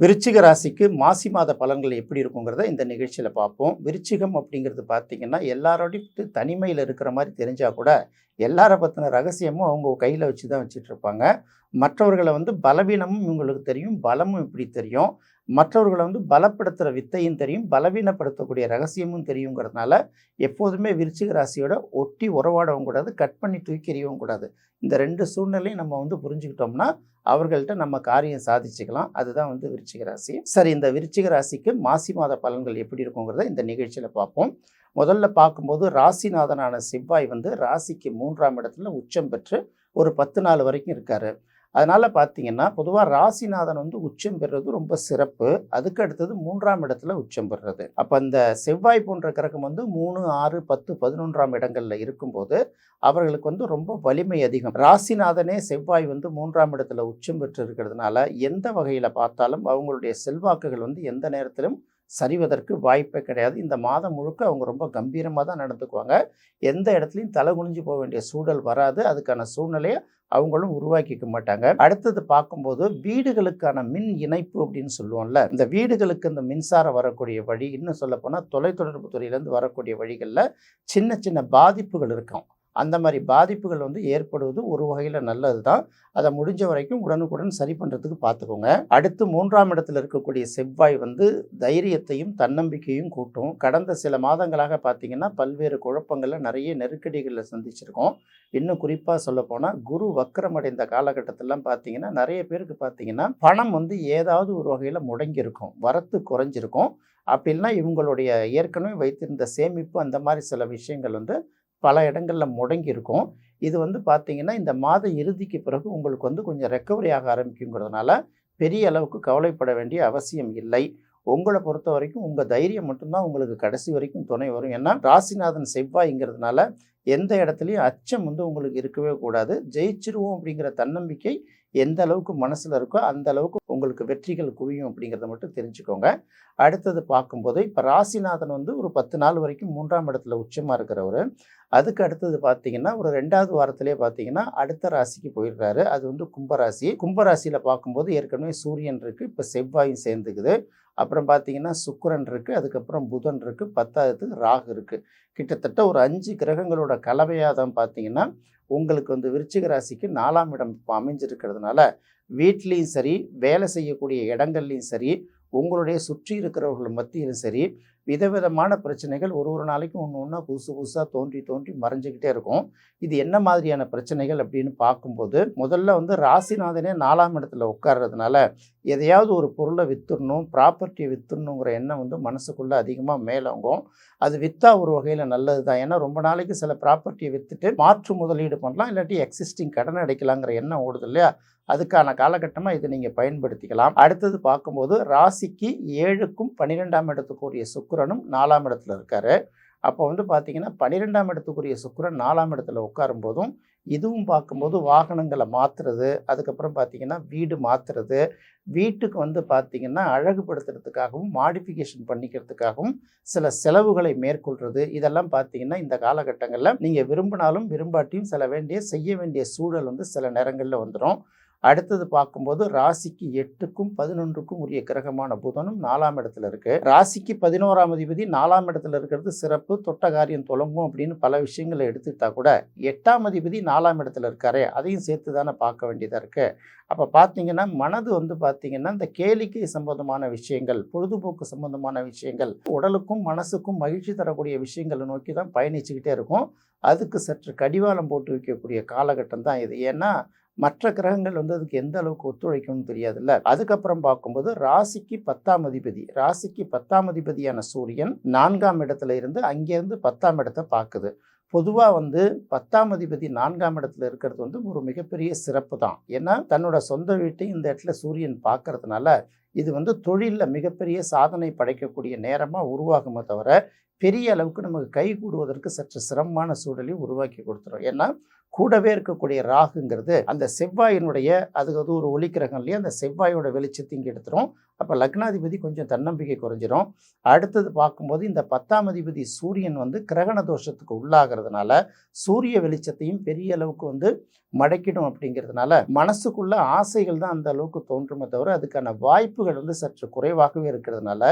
விருச்சிக ராசிக்கு மாசி மாத பலன்கள் எப்படி இருக்குங்கிறத இந்த நிகழ்ச்சியில் பார்ப்போம். விருச்சிகம் அப்படிங்கிறது பார்த்தீங்கன்னா எல்லாரோடையும் தனிமையில் இருக்கிற மாதிரி தெரிஞ்சால் கூட எல்லாரை பற்றின ரகசியமும் அவங்க கையில் வச்சு தான் வச்சிட்ருப்பாங்க. மற்றவர்களை வந்து பலவீனமும் இவங்களுக்கு தெரியும் பலமும் இப்படி தெரியும். மற்றவர்களை வந்து பலப்படுத்துகிற வித்தையும் தெரியும் பலவீனப்படுத்தக்கூடிய ரகசியமும் தெரியுங்கிறதுனால எப்போதுமே விருச்சிக ராசியோட ஒட்டி உறவாடவும் கூடாது கட் பண்ணி தூக்கி எறியவும் கூடாது. இந்த ரெண்டு சூழ்நிலையும் நம்ம வந்து புரிஞ்சுக்கிட்டோம்னா அவர்கள்ட்ட நம்ம காரியம் சாதிச்சுக்கலாம். அதுதான் வந்து விருச்சிக ராசி. சரி இந்த விருச்சிக ராசிக்கு மாசி மாத பலன்கள் எப்படி இருக்குங்கிறத இந்த நிகழ்ச்சியில் பார்ப்போம். முதல்ல பார்க்கும்போது ராசிநாதனான செவ்வாய் வந்து ராசிக்கு மூன்றாம் இடத்துல உச்சம் பெற்று ஒரு பத்து நாள் வரைக்கும் இருக்கார். அதனால் பார்த்தீங்கன்னா பொதுவாக ராசிநாதன் வந்து உச்சம் பெறுறது ரொம்ப சிறப்பு. அதுக்கு அடுத்தது மூன்றாம் இடத்துல உச்சம் பெறுறது. அப்போ அந்த செவ்வாய் போன்ற கிரகம் வந்து மூணு ஆறு பத்து பதினொன்றாம் இடங்களில் இருக்கும்போது அவர்களுக்கு வந்து ரொம்ப வலிமை அதிகம். ராசிநாதனே செவ்வாய் வந்து மூன்றாம் இடத்துல உச்சம் பெற்று இருக்கிறதுனால எந்த வகையில் பார்த்தாலும் அவங்களுடைய செல்வாக்குகள் வந்து எந்த நேரத்திலும் சரிவதற்கு வாய்ப்பே கிடையாது. இந்த மாதம் முழுக்க அவங்க ரொம்ப கம்பீரமாக தான் நடந்துக்குவாங்க. எந்த இடத்துலையும் தலை குனிஞ்சு போக வேண்டிய சூழல் வராது. அதுக்கான சூழ்நிலையை அவங்களும் உருவாக்கிக்க மாட்டாங்க. அடுத்தது பார்க்கும்போது வீடுகளுக்கான மின் இணைப்பு அப்படின்னு சொல்லுவோம்ல இந்த வீடுகளுக்கு இந்த மின்சாரம் வரக்கூடிய வழி இன்னும் சொல்லப்போனால் தொலைத்தொடர்பு துறையிலேருந்து வரக்கூடிய வழிகளில் சின்ன சின்ன பாதிப்புகள் இருக்கும். அந்த மாதிரி பாதிப்புகள் வந்து ஏற்படுவது ஒரு வகையில் நல்லது தான் அதை முடிஞ்ச வரைக்கும் உடனுக்குடன் சரி பண்ணுறதுக்கு பார்த்துக்கோங்க அடுத்து மூன்றாம் இடத்துல இருக்கக்கூடிய செவ்வாய் வந்து தைரியத்தையும் தன்னம்பிக்கையும் கூட்டும். கடந்த சில மாதங்களாக பார்த்தீங்கன்னா பல்வேறு குழப்பங்களில் நிறைய நெருக்கடிகளில் சந்திச்சிருக்கோம். இன்னும் குறிப்பாக சொல்ல போனால் குரு வக்கரமடைந்த காலகட்டத்திலாம் பார்த்தீங்கன்னா நிறைய பேருக்கு பார்த்தீங்கன்னா பணம் வந்து ஏதாவது ஒரு வகையில் முடங்கியிருக்கும். வரத்து குறைஞ்சிருக்கும். அப்படின்னா இவங்களுடைய ஏற்கனவே வைத்திருந்த சேமிப்பு அந்த மாதிரி சில விஷயங்கள் வந்து பல இடங்களில் முடங்கி இருக்கும் இது வந்து பார்த்தீங்கன்னா இந்த மாத இறுதிக்கு பிறகு உங்களுக்கு வந்து கொஞ்சம் ரெக்கவரி ஆக ஆரம்பிக்குங்கிறதுனால பெரிய அளவுக்கு கவலைப்பட வேண்டிய அவசியம் இல்லை. உங்களை பொறுத்த வரைக்கும் உங்கள் தைரியம் மட்டும்தான் உங்களுக்கு கடைசி வரைக்கும் துணை வரும். ஏன்னா ராசிநாதன் செவ்வாய்ங்கிறதுனால எந்த இடத்துலையும் அச்சம் வந்து உங்களுக்கு இருக்கவே கூடாது. ஜெயிச்சிருவோம் அப்படிங்கிற தன்னம்பிக்கை எந்த அளவுக்கு மனசில் இருக்கோ அந்த அளவுக்கு உங்களுக்கு வெற்றிகள் குவியும் அப்படிங்கிறத மட்டும் தெரிஞ்சுக்கோங்க. அடுத்தது பார்க்கும்போது இப்போ ராசிநாதன் வந்து ஒரு பத்து நாள் வரைக்கும் மூன்றாம் இடத்துல உச்சமாக இருக்கிறவர். அதுக்கு அடுத்தது பார்த்தீங்கன்னா ஒரு ரெண்டாவது வாரத்திலே பார்த்தீங்கன்னா அடுத்த ராசிக்கு போயிடுறாரு. அது வந்து கும்பராசி. கும்பராசியில் பார்க்கும்போது ஏற்கனவே சூரியன் இருக்குது இப்போ செவ்வாயும் சேர்ந்துக்குது. அப்புறம் பார்த்தீங்கன்னா சுக்கரன் இருக்குது அதுக்கப்புறம் புதன் இருக்குது பத்தாவதுக்கு ராகு இருக்குது கிட்டத்தட்ட ஒரு அஞ்சு கிரகங்களோட கலவையாக தான் பார்த்தீங்கன்னா உங்களுக்கு வந்து விருச்சிக ராசிக்கு நாலாம் இடம் இப்போ அமைஞ்சிருக்கிறதுனால வீட்லேயும் சரி வேலை செய்யக்கூடிய இடங்கள்லையும் சரி உங்களுடைய சுற்றி இருக்கிறவர்கள் மத்தியிலும் சரி விதவிதமான பிரச்சனைகள் ஒரு ஒரு நாளைக்கும் ஒன்று ஒன்றா புதுசு புதுசாக தோன்றி தோன்றி மறைஞ்சிக்கிட்டே இருக்கும். இது என்ன மாதிரியான பிரச்சனைகள் அப்படின்னு பார்க்கும்போது முதல்ல வந்து ராசிநாதனே நாலாம் இடத்துல உட்கார்றதுனால எதையாவது ஒரு பொருளை விற்றுடணும் ப்ராப்பர்ட்டியை விற்றுணுங்கிற எண்ணம் வந்து மனசுக்குள்ளே அதிகமாக மேலோங்கும். அது விற்றா ஒரு வகையில் நல்லது தான். ஏன்னா ரொம்ப நாளைக்கு சில ப்ராப்பர்ட்டியை விற்றுட்டு மாற்று முதலீடு பண்ணலாம் இல்லாட்டி எக்ஸிஸ்டிங் கடன் அடைக்கலாங்கிற எண்ணம் ஓடுது இல்லையா? அதுக்கான காலகட்டமாக இதை நீங்கள் பயன்படுத்திக்கலாம். அடுத்தது பார்க்கும்போது ராசிக்கு ஏழுக்கும் பன்னிரெண்டாம் இடத்துக்குரிய சுக்கரனும் நாலாம் இடத்துல இருக்காரு. அப்போ வந்து பார்த்தீங்கன்னா பன்னிரெண்டாம் இடத்துக்குரிய சுக்கரன் நாலாம் இடத்துல உட்காரும் போதும் இதுவும் பார்க்கும்போது வாகனங்களை மாற்றுறது அதுக்கப்புறம் பார்த்தீங்கன்னா வீடு மாற்றுறது வீட்டுக்கு வந்து பார்த்தீங்கன்னா அழகுபடுத்துறதுக்காகவும் மாடிஃபிகேஷன் பண்ணிக்கிறதுக்காகவும் சில செலவுகளை மேற்கொள்கிறது இதெல்லாம் பார்த்தீங்கன்னா இந்த காலகட்டங்களில் நீங்கள் விரும்பினாலும் விரும்பாட்டியும் சில வேண்டிய செய்ய வேண்டிய சூழல் வந்து சில நேரங்களில் வந்துடும் அடுத்தது பார்க்கும்போது ராசிக்கு எட்டுக்கும் பதினொன்றுக்கும் உரிய கிரகமான புதனும் நாலாம் இடத்துல இருக்கு. ராசிக்கு பதினோராம் அதிபதி நாலாம் இடத்துல இருக்கிறது சிறப்பு தொட்ட காரியம் தொடங்கும் அப்படின்னு பல விஷயங்களை எடுத்துக்கிட்டா கூட எட்டாம் அதிபதி நாலாம் இடத்துல இருக்காரே அதையும் சேர்த்து தானே பார்க்க வேண்டியதாக இருக்கு. அப்போ பார்த்தீங்கன்னா மனது வந்து பார்த்தீங்கன்னா இந்த கேளிக்கை சம்பந்தமான விஷயங்கள் பொழுதுபோக்கு சம்பந்தமான விஷயங்கள் உடலுக்கும் மனசுக்கும் மகிழ்ச்சி தரக்கூடிய விஷயங்களை நோக்கி தான் பயணிச்சுக்கிட்டே இருக்கும். அதுக்கு சற்று கடிவாளம் போட்டு வைக்கக்கூடிய காலகட்டம் தான் இது. ஏன்னா மற்ற கிரகங்கள் வந்து அதுக்கு எந்த அளவுக்கு ஒத்துழைக்கும்னு தெரியாதுல்ல. அதுக்கப்புறம் பார்க்கும்போது ராசிக்கு பத்தாம் அதிபதி. ராசிக்கு பத்தாம் அதிபதியான சூரியன் நான்காம் இடத்துல இருந்து அங்கேருந்து பத்தாம் இடத்தை பார்க்குது. பொதுவாக வந்து பத்தாம் அதிபதி நான்காம் இடத்துல இருக்கிறது வந்து ஒரு மிகப்பெரிய சிறப்பு தான். ஏன்னா தன்னோட சொந்த வீட்டை இந்த இடத்துல சூரியன் பார்க்கறதுனால இது வந்து தொழிலில் மிகப்பெரிய சாதனை படைக்கக்கூடிய நேரமாக உருவாகுமே தவிர பெரிய அளவுக்கு நமக்கு கை கூடுவதற்கு சற்று சிரமமான சூழலை உருவாக்கி கொடுத்துரும். ஏன்னா கூடவே இருக்கக்கூடிய ராகுங்கிறது அந்த செவ்வாயினுடைய அது அது ஒரு ஒளிக்கிரகம் இல்லையா? அந்த செவ்வாயோட வெளிச்சத்தை இங்கே எடுத்துரும். அப்போ லக்னாதிபதி கொஞ்சம் தன்னம்பிக்கை குறைஞ்சிரும். அடுத்தது பார்க்கும்போது இந்த பத்தாம் அதிபதி சூரியன் வந்து கிரகண தோஷத்துக்கு உள்ளாகிறதுனால சூரிய வெளிச்சத்தையும் பெரிய அளவுக்கு வந்து மடக்கிடும் அப்படிங்கிறதுனால மனசுக்குள்ள ஆசைகள் தான் அந்த அளவுக்கு தோன்றுமே தவிர அதுக்கான வாய்ப்புகள் வந்து சற்று குறைவாகவே இருக்கிறதுனால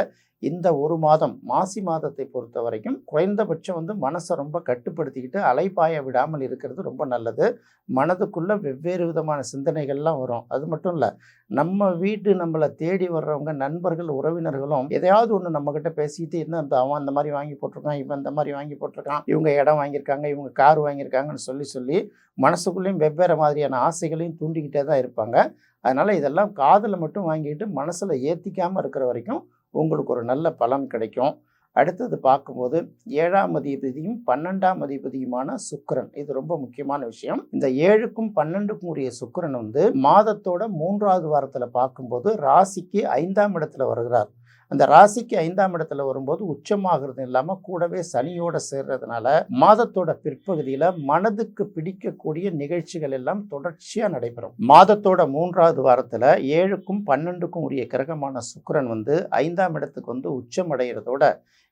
இந்த ஒரு மாதம் மாசி மாதத்தை பொறுத்த வரைக்கும் குறைந்தபட்சம் வந்து மனசை ரொம்ப கட்டுப்படுத்திக்கிட்டு அலைப்பாய விடாமல் இருக்கிறது ரொம்ப நல்லது. மனதுக்குள்ளே வெவ்வேறு விதமான சிந்தனைகள்லாம் வரும். அது மட்டும் இல்லை நம்ம வீட்டு நம்மளை தேடி வர்றவங்க நண்பர்கள் உறவினர்களும் எதையாவது ஒன்று நம்மக்கிட்ட பேசிக்கிட்டு என்ன அந்த அவன் அந்த மாதிரி வாங்கி போட்டிருக்கான் இவன் இந்த மாதிரி வாங்கி போட்டிருக்கான் இவங்க இடம் வாங்கியிருக்காங்க இவங்க கார் வாங்கியிருக்காங்கன்னு சொல்லி சொல்லி மனசுக்குள்ளேயும் வெவ்வேறு மாதிரியான ஆசைகளையும் தூண்டிக்கிட்டே தான் இருப்பாங்க. அதனால் இதெல்லாம் காதில் மட்டும் வாங்கிட்டு மனசில் ஏற்றிக்காமல் இருக்கிற வரைக்கும் உங்களுக்கு ஒரு நல்ல பலன் கிடைக்கும். அடுத்தது பார்க்கும்போது ஏழாம் அதிபதியும் பன்னெண்டாம் அதிபதியுமான சுக்கரன். இது ரொம்ப முக்கியமான விஷயம். இந்த ஏழுக்கும் பன்னெண்டுக்கும் உரிய சுக்கரன் வந்து மாதத்தோட மூன்றாவது வாரத்தில் பார்க்கும்போது ராசிக்கு ஐந்தாம் இடத்துல வருகிறார். அந்த ராசிக்கு ஐந்தாம் இடத்துல வரும்போது உச்சமாகிறது இல்லாமல் கூடவே சனியோட சேர்றதுனால மாதத்தோட பிற்பகுதியில் மனதுக்கு பிடிக்கக்கூடிய நிகழ்ச்சிகள் எல்லாம் தொடர்ச்சியாக நடைபெறும். மாதத்தோட மூன்றாவது வாரத்தில் ஏழுக்கும் பன்னெண்டுக்கும் உரிய கிரகமான சுக்கரன் வந்து ஐந்தாம் இடத்துக்கு வந்து உச்சம் அடைகிறதோட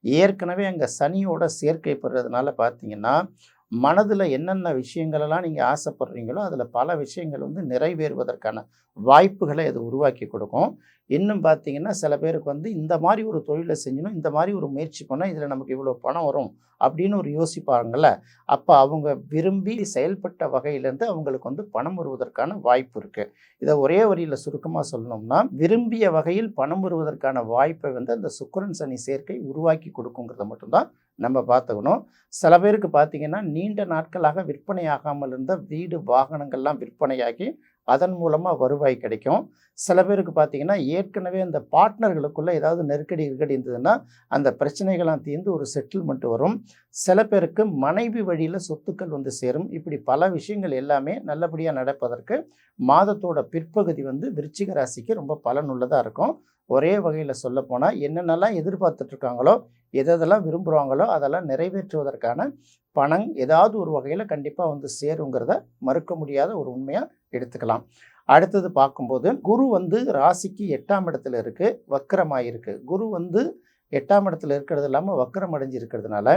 ஏற்கனவே அங்கே சனியோட சேர்க்கை பெறுறதுனால பார்த்தீங்கன்னா மனதில் என்னென்ன விஷயங்களெல்லாம் நீங்கள் ஆசைப்படுறீங்களோ அதில் பல விஷயங்கள் வந்து நிறைவேறுவதற்கான வாய்ப்புகளை அது உருவாக்கி கொடுக்கும். இன்னும் பார்த்தீங்கன்னா சில பேருக்கு வந்து இந்த மாதிரி ஒரு தொழிலை செஞ்சணும் இந்த மாதிரி ஒரு முயற்சி பண்ணால் இதில் நமக்கு இவ்வளோ பணம் வரும் அப்படின்னு ஒரு யோசிப்பாங்கள்ல அப்போ அவங்க விரும்பி செயல்பட்ட வகையிலேருந்து அவங்களுக்கு வந்து பணம் வருவதற்கான வாய்ப்பு இருக்குது இதை ஒரே வரியில் சுருக்கமாக சொல்லணும்னா விரும்பிய வகையில் பணம் வருவதற்கான வாய்ப்பை வந்து அந்த சுக்கிரன் சனி சேர்க்கை உருவாக்கி கொடுக்குங்கிறத மட்டும்தான் நம்ம பார்த்துக்கணும். சில பேருக்கு பார்த்தீங்கன்னா நீண்ட நாட்களாக விற்பனையாகாமல் இருந்த வீடு வாகனங்கள்லாம் விற்பனையாகி அதன் மூலமாக வருவாய் கிடைக்கும். சில பேருக்கு பார்த்தீங்கன்னா ஏற்கனவே அந்த பார்ட்னர்களுக்குள்ளே ஏதாவது நெருக்கடி நெருக்கடி இருந்ததுன்னா அந்த பிரச்சனைகள்லாம் தீர்ந்து ஒரு செட்டில்மெண்ட் வரும். சில பேருக்கு மனைவி வழியில் சொத்துக்கள் வந்து சேரும். இப்படி பல விஷயங்கள் எல்லாமே நல்லபடியாக நடப்பதற்கு மாதத்தோட பிற்பகுதி வந்து விருச்சிக ராசிக்கு ரொம்ப பலனுள்ளதாக இருக்கும். ஒரே வகையில் சொல்லப்போனால் என்னென்னலாம் எதிர்பார்த்துட்ருக்காங்களோ எதெல்லாம் விரும்புகிறாங்களோ அதெல்லாம் நிறைவேற்றுவதற்கான பணம் ஏதாவது ஒரு வகையில் கண்டிப்பாக வந்து சேருங்கிறத மறுக்க முடியாத ஒரு உண்மையாக எடுத்துக்கலாம். அடுத்தது பார்க்கும்போது குரு வந்து ராசிக்கு எட்டாம் இடத்துல இருக்குது வக்கரமாக இருக்குது குரு வந்து எட்டாம் இடத்துல இருக்கிறது இல்லாமல் வக்கரம் அடைஞ்சு இருக்கிறதுனால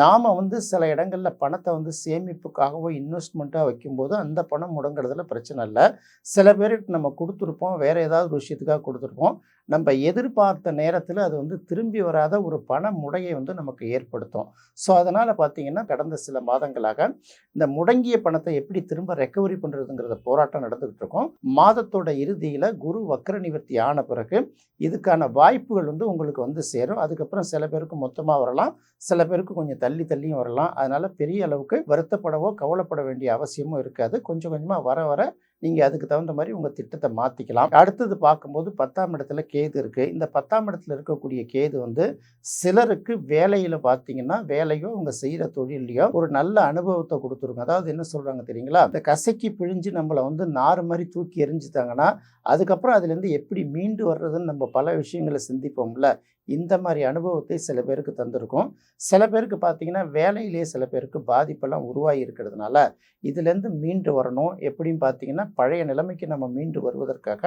நாம் வந்து சில இடங்களில் பணத்தை வந்து சேமிப்புக்காகவோ இன்வெஸ்ட்மெண்ட்டாக வைக்கும்போது அந்த பணம் முடங்குறதுல பிரச்சனை இல்லை. சில பேருக்கு நம்ம கொடுத்துருப்போம் வேறு ஏதாவது ஒரு விஷயத்துக்காக கொடுத்துருப்போம். நம்ம எதிர்பார்த்த நேரத்தில் அது வந்து திரும்பி வராத ஒரு பண முடையை வந்து நமக்கு ஏற்படுத்தும். ஸோ அதனால் பார்த்தீங்கன்னா கடந்த சில மாதங்களாக இந்த முடங்கிய பணத்தை எப்படி திரும்ப ரெக்கவரி பண்ணுறதுங்கிறத போராட்டம் நடந்துகிட்டு இருக்கோம். மாதத்தோட இறுதியில் குரு வக்கர நிவர்த்தி ஆன பிறகு இதுக்கான வாய்ப்புகள் வந்து உங்களுக்கு வந்து சேரும். அதுக்கப்புறம் சில பேருக்கு மொத்தமாக வரலாம். சில பேருக்கு கொஞ்சம் தள்ளி தள்ளியும் வரலாம். அதனால் பெரிய அளவுக்கு வருத்தப்படவோ கவலைப்பட வேண்டிய அவசியமும் இருக்காது. கொஞ்சம் கொஞ்சமாக வர வர நீங்கள் அதுக்கு தகுந்த மாதிரி உங்கள் திட்டத்தை மாற்றிக்கலாம் அடுத்தது பார்க்கும்போது பத்தாம் இடத்துல கேது இருக்குது இந்த பத்தாம் இடத்துல இருக்கக்கூடிய கேது வந்து சிலருக்கு வேலையில் பார்த்தீங்கன்னா வேலையோ அவங்க செய்கிற தொழிலையோ ஒரு நல்ல அனுபவத்தை கொடுத்துருங்க. அதாவது என்ன சொல்கிறாங்க தெரியுங்களா? இந்த கசக்கி பிழிஞ்சு நம்மளை வந்து நார் மாதிரி தூக்கி எரிஞ்சுட்டாங்கன்னா அதுக்கப்புறம் அதுலேருந்து எப்படி மீண்டு வர்றதுன்னு நம்ம பல விஷயங்களை சிந்திப்போம்ல. இந்த மாதிரி அனுபவத்தை சில பேருக்கு தந்திருக்கும். சில பேருக்கு பார்த்தீங்கன்னா வேலையிலேயே சில பேருக்கு பாதிப்பெல்லாம் உருவாகி இருக்கிறதுனால இதுலேருந்து மீண்டு வரணும். எப்படின்னு பார்த்தீங்கன்னா பழைய நிலைமைக்கு நம்ம மீண்டு வருவதற்காக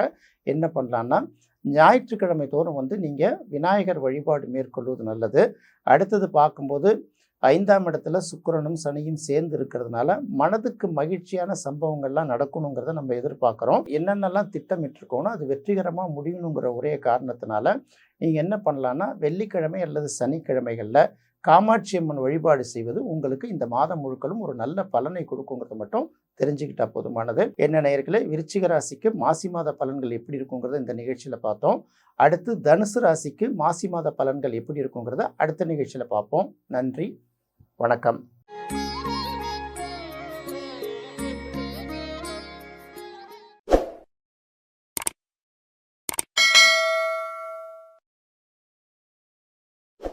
என்ன பண்ணலான்னா ஞாயிற்றுக்கிழமை தோறும் வந்து நீங்கள் விநாயகர் வழிபாடு மேற்கொள்வது நல்லது. அடுத்தது பார்க்கும்போது ஐந்தாம் இடத்துல சுக்கரனும் சனியும் சேர்ந்து இருக்கிறதுனால மனதுக்கு மகிழ்ச்சியான சம்பவங்கள்லாம் நடக்கணுங்கிறத நம்ம எதிர்பார்க்குறோம். என்னென்னலாம் திட்டமிட்டிருக்கோனோ அது வெற்றிகரமாக முடியணுங்கிற ஒரே காரணத்தினால நீங்கள் என்ன பண்ணலான்னா வெள்ளிக்கிழமை அல்லது சனிக்கிழமைகளில் காமாட்சி அம்மன் வழிபாடு செய்வது உங்களுக்கு இந்த மாதம் முழுக்களும் ஒரு நல்ல பலனை கொடுக்குங்கிறத மட்டும் தெரிஞ்சுக்கிட்டா போதுமானது. என்ன நேயர்களே விருச்சிக ராசிக்கு மாசி மாத பலன்கள் எப்படி இருக்குங்கிறத இந்த நிகழ்ச்சியில் பார்த்தோம். அடுத்து தனுசு ராசிக்கு மாசி மாத பலன்கள் எப்படி இருக்குங்கிறத அடுத்த நிகழ்ச்சியில் பார்ப்போம். நன்றி வணக்கம்.